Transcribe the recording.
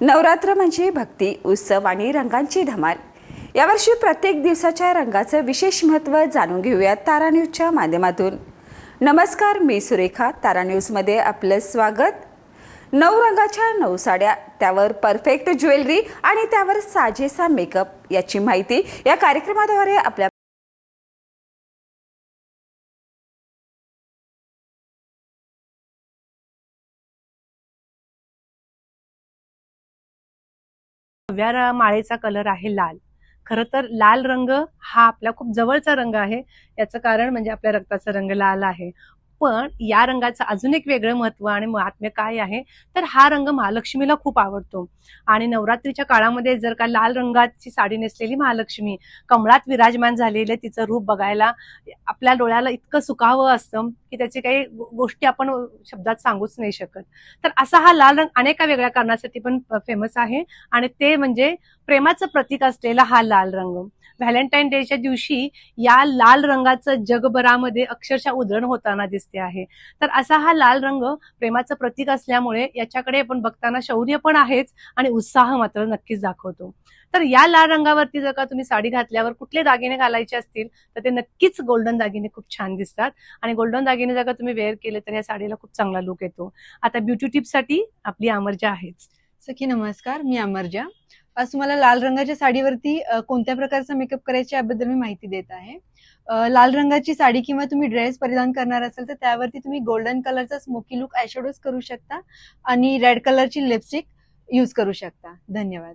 नवरात्र म्हणजे भक्ती उत्सव आणि रंगांची धमाल. यावर्षी प्रत्येक दिवसाच्या रंगाचं विशेष महत्त्व जाणून घेऊयात तारा न्यूजच्या माध्यमातून. नमस्कार मी सुरेखा. तारा न्यूजमध्ये आपलं स्वागत. नऊ रंगाच्या नऊ साड्या त्यावर परफेक्ट ज्वेलरी आणि त्यावर साजेसा मेकअप याची माहिती या कार्यक्रमाद्वारे आपल्या नव्या माळेचा कलर आहे लाल. खरं तर लाल रंग हा आपला खूप जवळचा रंग आहे. याचं कारण म्हणजे आपल्या रक्ताचा रंग लाल आहे. पण या रंगाचं अजून एक वेगळं महत्त्व आणि महात्म्य काय आहे? तर हा रंग महालक्ष्मीला खूप आवडतो. आणि नवरात्रीच्या काळामध्ये जर का लाल रंगाची साडी नेसलेली महालक्ष्मी कमळात विराजमान झालेले तिचं रूप बघायला आपल्या डोळ्याला इतकं सुखावं असतं की त्याची काही गोष्टी आपण शब्दात सांगूच नाही शकत. तर असा हा लाल रंग अनेका वेगळ्या कारणासाठी पण फेमस आहे. आणि ते म्हणजे प्रेमाचं प्रतीक असलेला हा लाल रंग. व्हॅलेंटाईन डेच्या दिवशी या लाल रंगाचं जगभरामध्ये अक्षरशः उधळण होताना दिसते आहे. तर असा हा लाल रंग प्रेमाचं प्रतीक असल्यामुळे याच्याकडे आपण बघताना शौर्य पण आहेच आणि उत्साह मात्र नक्कीच दाखवतो. तर या लाल रंगावरती जर का तुम्ही साडी घातल्यावर कुठले दागिने घालायचे असतील तर ते नक्कीच गोल्डन दागिने खूप छान दिसतात. आणि गोल्डन दागिने जर का तुम्ही वेअर केले तर या साडीला खूप चांगला लुक येतो. आता ब्युटी टिपसाठी आपली अमरजा आहेच. सखी नमस्कार मी अमरजा. आज तुम्हाला लाल रंगाच्या साडीवरती कोणत्या प्रकारचा मेकअप करायचा याबद्दल मी माहिती देत आहे. लाल रंगाची साडी किंवा तुम्ही ड्रेस परिधान करणार असाल तर त्यावरती तुम्ही गोल्डन कलरचा स्मोकी लुक आयशॅडोज करू शकता आणि रेड कलरची लिपस्टिक यूज करू शकता. धन्यवाद.